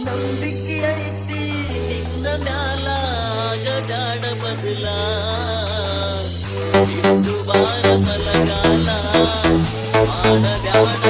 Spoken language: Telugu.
ನಂಬಿಕೆ ಐತಿ ನಿನ್ನ ಮ್ಯಾಲ ಆಗದಾಡ ಬದಲ ಇಂದು ಬಾರ ಮಲಗಾಲ ಮಾಡಬ್ಯಾಡ